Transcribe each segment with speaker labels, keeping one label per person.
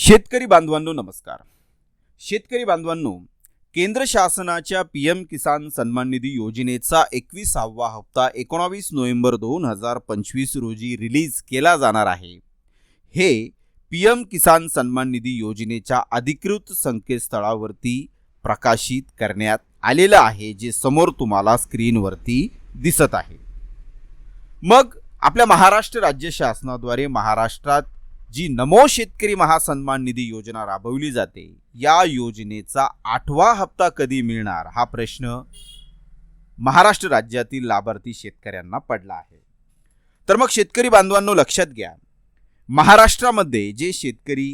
Speaker 1: शेतकरी बांधवांनो नमस्कार. शेतकरी बांधवांनो केंद्र शासनाच्या पी एम किसान सन्मान निधी योजनेचा एकविसावा हप्ता एकोणावीस नोव्हेंबर दोन हजार पंचवीस रोजी रिलीज केला जाणार आहे. हे पी एम किसान सन्मान निधी योजनेच्या अधिकृत संकेतस्थळावरती प्रकाशित करण्यात आलेलं आहे जे समोर तुम्हाला स्क्रीनवरती दिसत आहे. मग आपल्या महाराष्ट्र राज्य शासनाद्वारे महाराष्ट्रात जी नमो शेतकरी महासन्मान निधी योजना राबवली जाते या योजनेचा आठवा हप्ता कधी मिळणार? हा प्रश्न महाराष्ट्र राज्यातील लाभार्थी शेतकऱ्यांना पडला आहे. तर मग शेतकरी बांधवांनो लक्षात घ्या. महाराष्ट्रामध्ये जे शेतकरी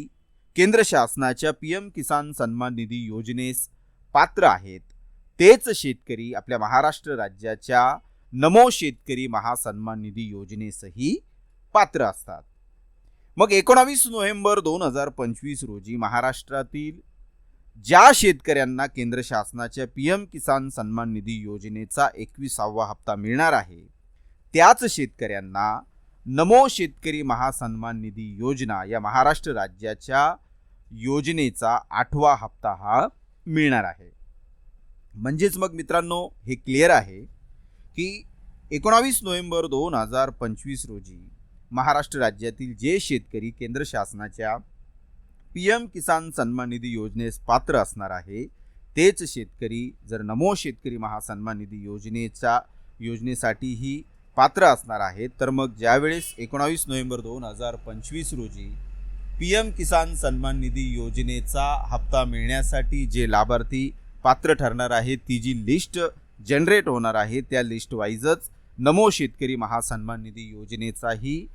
Speaker 1: केंद्र शासनाच्या पी एम किसान सन्मान निधी योजनेस पात्र आहेत तेच शेतकरी आपल्या महाराष्ट्र राज्याच्या नमो शेतकरी महासन्मान निधी योजनेसही पात्र असतात. मग एकोणावीस नोव्हेंबर दोन हजार पंचवीस रोजी महाराष्ट्रातील ज्या शेतकऱ्यांना केंद्र शासनाच्या पी एम किसान सन्मान निधी योजनेचा एकविसावा हप्ता मिळणार आहे त्याच शेतकऱ्यांना नमो शेतकरी महासन्मान निधी योजना या महाराष्ट्र राज्याच्या योजनेचा आठवा हप्ता हा मिळणार आहे. म्हणजेच मग मित्रांनो हे क्लिअर आहे की एकोणावीस नोव्हेंबर दोन हजार पंचवीस रोजी महाराष्ट्र राज्यातील जे शेतकरी केंद्र शासनाच्या पी एम किसान सन्मान निधी योजनेस पात्र असणार आहे तेच शेतकरी जर नमो शेतकरी महासन्मान निधी योजनेचा योजनेसाठीही पात्र असणार आहेत तर मग ज्यावेळेस एकोणावीस नोव्हेंबर दोन हजार पंचवीस रोजी पी एम किसान सन्मान निधी योजनेचा हप्ता मिळण्यासाठी जे लाभार्थी पात्र ठरणार आहेत ती जी लिस्ट जनरेट होणार आहे त्या लिस्ट वाईजच नमो शेतकरी महासन्मान निधी योजनेचाही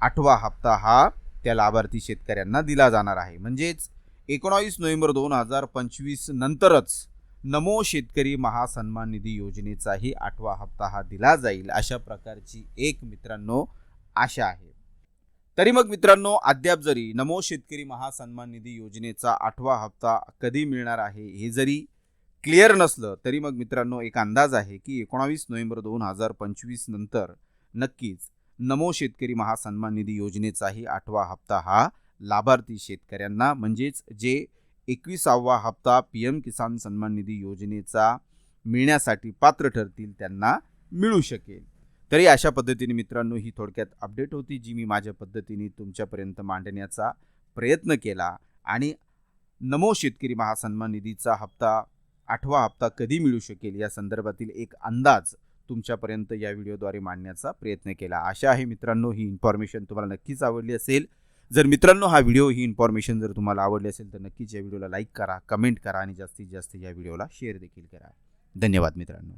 Speaker 1: आठवा हप्ता हा त्या लाभार्थी शेतकऱ्यांना दिला जाणार आहे. म्हणजेच एकोणावीस नोव्हेंबर दोन हजार पंचवीस नंतरच नमो शेतकरी महासन्मान निधी योजनेचाही आठवा हप्ता हा दिला जाईल अशा प्रकारची एक मित्रांनो आशा आहे. तरी मग मित्रांनो अद्याप जरी नमो शेतकरी महासन्मान निधी योजनेचा आठवा हप्ता कधी मिळणार आहे हे जरी क्लिअर नसलं तरी मग मित्रांनो एक अंदाज आहे की एकोणावीस नोव्हेंबर दोन हजार पंचवीस नंतर नक्कीच नमो शेतकरी महासन्मान निधी योजनेचाही आठवा हप्ता हा लाभार्थी शेतकऱ्यांना म्हणजेच जे एकविसावा हप्ता पी एम किसान सन्मान निधी योजनेचा मिळण्यासाठी पात्र ठरतील त्यांना मिळू शकेल. तरी अशा पद्धतीने मित्रांनो ही थोडक्यात अपडेट होती जी मी माझ्या पद्धतीने तुमच्यापर्यंत मांडण्याचा प्रयत्न केला आणि नमो शेतकरी महासन्मान निधीचा हप्ता आठवा हप्ता कधी मिळू शकेल या संदर्भातील एक अंदाज तुमच्यापर्यंत या व्हिडिओद्वारे मांडण्याचा प्रयत्न केला. आशा आहे मित्रांनो ही इन्फॉर्मेशन तुम्हाला नक्कीच आवडली असेल. जर मित्रांनो हा व्हिडिओ ही इन्फॉर्मेशन जर तुम्हाला आवडली असेल तर नक्कीच या व्हिडिओला लाईक करा कमेंट करा आणि जास्तीत जास्त या व्हिडिओला शेअर देखील करा. धन्यवाद मित्रांनो.